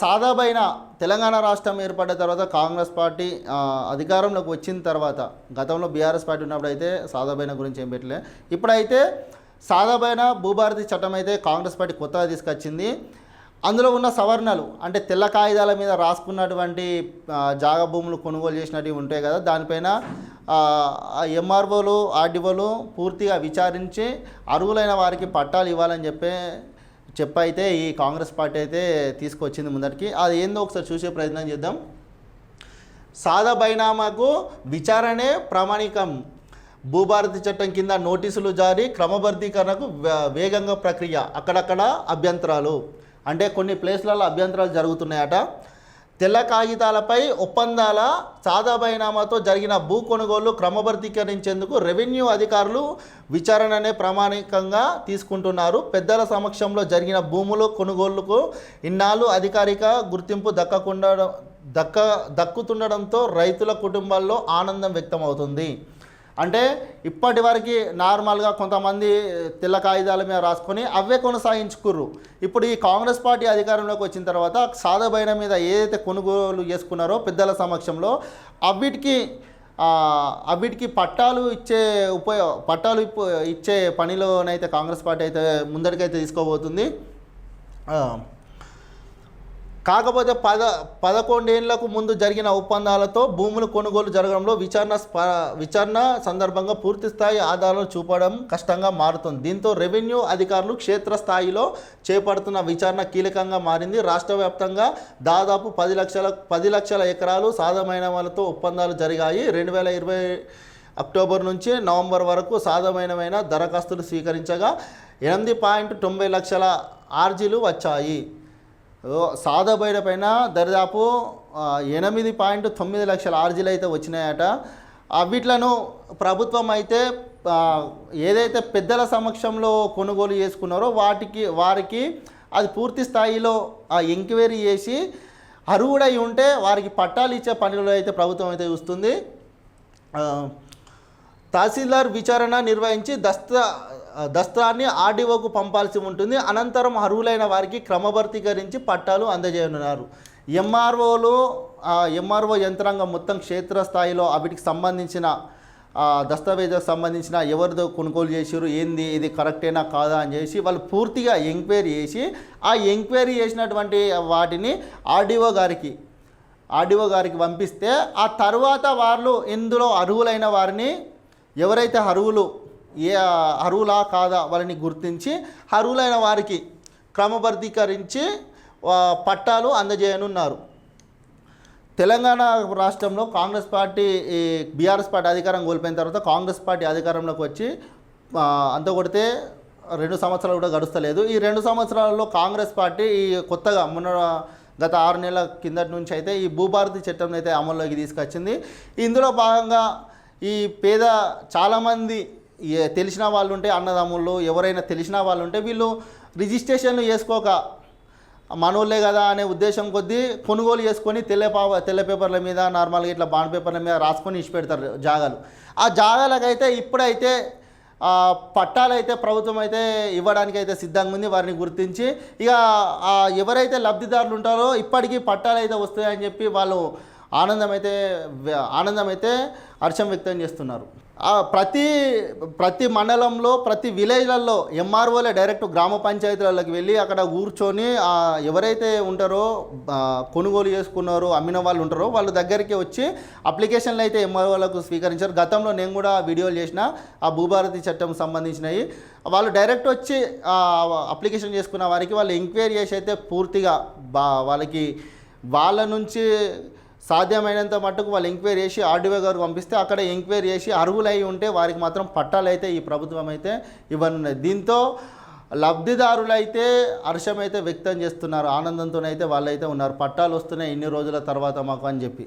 సాదాబైన తెలంగాణ రాష్ట్రం ఏర్పడిన తర్వాత కాంగ్రెస్ పార్టీ అధికారంలోకి వచ్చిన తర్వాత గతంలో బీఆర్ఎస్ పార్టీ ఉన్నప్పుడు అయితే సాదాబైన గురించి ఏం పెట్టలే. ఇప్పుడైతే సాదాబైన భూభారతి చట్టం అయితే కాంగ్రెస్ పార్టీ కొత్తగా తీసుకొచ్చింది. అందులో ఉన్న సవరణలు అంటే తెల్ల కాగితాల మీద రాసుకున్నటువంటి జాగ భూములు కొనుగోలు చేసినవి ఉంటాయి కదా దానిపైన ఎంఆర్ఓలు ఆర్డీఓలు పూర్తిగా విచారించి అర్హులైన వారికి పట్టాలు ఇవ్వాలని చెప్పే చెప్పైతే ఈ కాంగ్రెస్ పార్టీ అయితే తీసుకొచ్చింది ముందరికి. అది ఏందో ఒకసారి చూసే ప్రయత్నం చేద్దాం. సాదా బైనామాకు విచారణే ప్రామాణికం. భూభారతి చట్టం కింద నోటీసులు జారీ క్రమబద్ధీకరణకు వే- వేగంగా ప్రక్రియ. అక్కడక్కడ అభ్యంతరాలు. అంటే కొన్ని ప్లేస్లలో అభ్యంతరాలు జరుగుతున్నాయట. తెల్ల కాగితాలపై ఒప్పందాల సాదా బైనామాతో జరిగిన భూ కొనుగోలు క్రమబద్ధీకరించేందుకు రెవెన్యూ అధికారులు విచారణనే ప్రామాణికంగా తీసుకుంటున్నారు. పెద్దల సమక్షంలో జరిగిన భూములు కొనుగోళ్ళకు ఇన్నాళ్ళు అధికారిక గుర్తింపు దక్కకుండా దక్క దక్కుతుండడంతో రైతుల కుటుంబాల్లో ఆనందం వ్యక్తమవుతుంది. అంటే ఇప్పటి వరకు నార్మల్గా కొంతమంది తెల్ల కాగితాల మీద రాసుకొని అవే కొనసాగించుకుర్రు. ఇప్పుడు ఈ కాంగ్రెస్ పార్టీ అధికారంలోకి వచ్చిన తర్వాత సాధబైన మీద ఏదైతే కొనుగోలు చేసుకున్నారో పెద్దల సమక్షంలో అవిటికి అవిటికి పట్టాలు ఇచ్చే ఉపయో పట్టాలు ఇచ్చే పనిలోనైతే కాంగ్రెస్ పార్టీ అయితే ముందరికైతే తీసుకోబోతుంది. కాకపోతే పద పదకొండేళ్ళకు ముందు జరిగిన ఒప్పందాలతో భూములు కొనుగోలు జరగడంలో విచారణ స్ప విచారణ సందర్భంగా పూర్తి స్థాయి ఆధారాలు చూపడం కష్టంగా మారుతుంది. దీంతో రెవెన్యూ అధికారులు క్షేత్రస్థాయిలో చేపడుతున్న విచారణ కీలకంగా మారింది. రాష్ట్ర వ్యాప్తంగా దాదాపు పది లక్షల పది లక్షల ఎకరాలు సాధమైన వాళ్ళతో ఒప్పందాలు జరిగాయి. రెండు వేల ఇరవై అక్టోబర్ నుంచి నవంబర్ వరకు సాధమైనమైన దరఖాస్తులు స్వీకరించగా ఎనిమిది పాయింట్ తొంభై లక్షల ఆర్జీలు వచ్చాయి. ఓ, పైన దరిదాపు ఎనిమిది పాయింట్ తొమ్మిది లక్షల ఆర్జీలు అయితే వచ్చినాయట. వీటిలను ప్రభుత్వం అయితే ఏదైతే పెద్దల సమక్షంలో కొనుగోలు చేసుకున్నారో వాటికి వారికి అది పూర్తి స్థాయిలో ఆ ఎంక్వైరీ చేసి అర్హుడై ఉంటే వారికి పట్టాలు ఇచ్చే పనులు అయితే ప్రభుత్వం అయితే చూస్తుంది. తహసీల్దార్ విచారణ నిర్వహించి దస్తా దస్త్రాన్ని ఆర్డీఓకు పంపాల్సి ఉంటుంది. అనంతరం అర్హులైన వారికి క్రమబద్ధీకరించి పట్టాలు అందజేయనున్నారు. ఎంఆర్ఓలు ఎంఆర్ఓ యంత్రాంగం మొత్తం క్షేత్రస్థాయిలో వాటికి సంబంధించిన ఆ, సంబంధించిన ఎవరిదో కొనుగోలు చేసారు ఏంది ఇది కరెక్టేనా కాదా అని చేసి వాళ్ళు పూర్తిగా ఎంక్వైరీ చేసి ఆ ఎంక్వైరీ చేసినటువంటి వాటిని ఆర్డీఓ గారికి ఆర్డీఓ గారికి పంపిస్తే ఆ తర్వాత వాళ్ళు ఇందులో అర్హులైన వారిని ఎవరైతే అర్హులు ఏ అరువులా కాదా వాళ్ళని గుర్తించి అరువులైన వారికి క్రమబద్ధీకరించి పట్టాలు అందజేయనున్నారు. తెలంగాణ రాష్ట్రంలో కాంగ్రెస్ పార్టీ ఈ బీఆర్ఎస్ పార్టీ అధికారం కోల్పోయిన తర్వాత కాంగ్రెస్ పార్టీ అధికారంలోకి వచ్చి అంత కొడితే రెండు సంవత్సరాలు కూడా గడుస్తలేదు. ఈ రెండు సంవత్సరాలలో కాంగ్రెస్ పార్టీ ఈ కొత్తగా మొన్న గత ఆరు నెలల కిందటి నుంచి అయితే ఈ భూభారతి చట్టం అయితే అమల్లోకి తీసుకొచ్చింది. ఇందులో భాగంగా ఈ పేద చాలామంది తెలిసిన వాళ్ళు ఉంటే అన్నదమ్ముళ్ళు ఎవరైనా తెలిసిన వాళ్ళు ఉంటే వీళ్ళు రిజిస్ట్రేషన్లు చేసుకోక మనోళ్ళే కదా అనే ఉద్దేశం కొద్దీ కొనుగోలు చేసుకొని తెల్ల పా తెల్ల పేపర్ల మీద నార్మల్గా ఇట్లా బాండ్ పేపర్ల మీద రాసుకొని ఇచ్చి పెడతారు జాగాలు. ఆ జాగాలకైతే ఇప్పుడైతే పట్టాలైతే ప్రభుత్వం అయితే ఇవ్వడానికి అయితే సిద్ధంగా ఉంది వారిని గుర్తించి. ఇక ఎవరైతే లబ్ధిదారులు ఉంటారో ఇప్పటికీ పట్టాలు అయితే వస్తాయని చెప్పి వాళ్ళు ఆనందమైతే ఆనందమైతే హర్షం వ్యక్తం చేస్తున్నారు. ప్రతి ప్రతి మండలంలో ప్రతి విలేజ్లలో ఎంఆర్ఓలే డైరెక్ట్ గ్రామ పంచాయతీలకు వెళ్ళి అక్కడ కూర్చొని ఎవరైతే ఉంటారో కొనుగోలు చేసుకున్నారో అమ్మిన వాళ్ళు ఉంటారో వాళ్ళ దగ్గరికి వచ్చి అప్లికేషన్లు అయితే ఎంఆర్ఓలకు స్వీకరించారు. గతంలో నేను కూడా వీడియోలు చేసిన ఆ భూభారతి చట్టం సంబంధించినవి. వాళ్ళు డైరెక్ట్ వచ్చి అప్లికేషన్ చేసుకున్న వారికి వాళ్ళు ఎంక్వైరీ చేసి అయితే పూర్తిగా బా వాళ్ళకి వాళ్ళ నుంచి సాధ్యమైనంత మట్టుకు వాళ్ళు ఎంక్వైరీ చేసి ఆర్డీఓ గారు పంపిస్తే అక్కడ ఎంక్వైరీ చేసి అర్హులై ఉంటే వారికి మాత్రం పట్టాలు అయితే ఈ ప్రభుత్వం అయితే ఇవ్వనున్నది. దీంతో లబ్ధిదారులైతే హర్షమైతే వ్యక్తం చేస్తున్నారు. ఆనందంతోనైతే వాళ్ళైతే ఉన్నారు. పట్టాలు వస్తున్నాయి. ఇన్ని రోజుల తర్వాత మాకు అని చెప్పి.